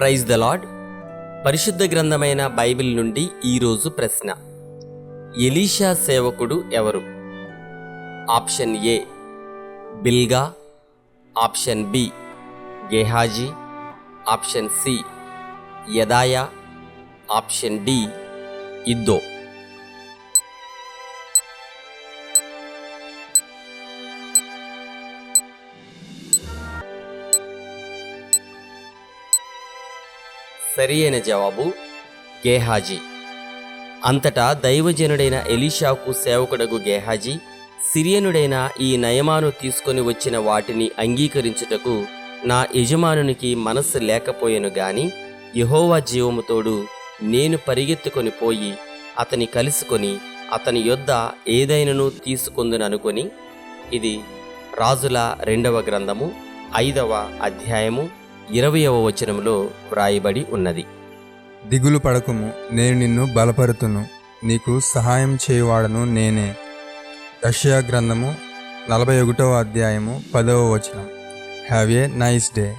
Praise the lord పరిశుద్ధ గ్రంథమైన Bible నుండి ఈరోజు ప్రశ్న. ఎలీషా సేవకుడు ఎవరు? Option A Bilgah. Option B Gehazi. Option C యదాయా. Option D Iddo. సరి అయిన జవాబు గేహాజీ. అంతటా దైవజనుడైన ఎలీషాకు సేవకుడగు గేహాజీ సిరియనుడైన ఈ నయమాను తీసుకొని వచ్చిన వాటిని అంగీకరించుటకు నా యజమానునికి మనస్సు లేకపోయెను గాని యహోవా జీవముతోడు నేను పరిగెత్తుకొని పోయి అతని కలుసుకొని అతని యొద్ద ఏదైనను తీసుకుందుననుకొని ఇది రాజుల రెండవ గ్రంథము ఐదవ అధ్యాయము ఇరవయవ వచనములో వ్రాయబడి ఉన్నది. దిగులు పడకుము నేను నిన్ను బలపరుతును నీకు సహాయం చేయవాడను నేనే. రష్యా గ్రంథము నలభై ఒకటవ అధ్యాయము పదవ వచనం. Have a nice day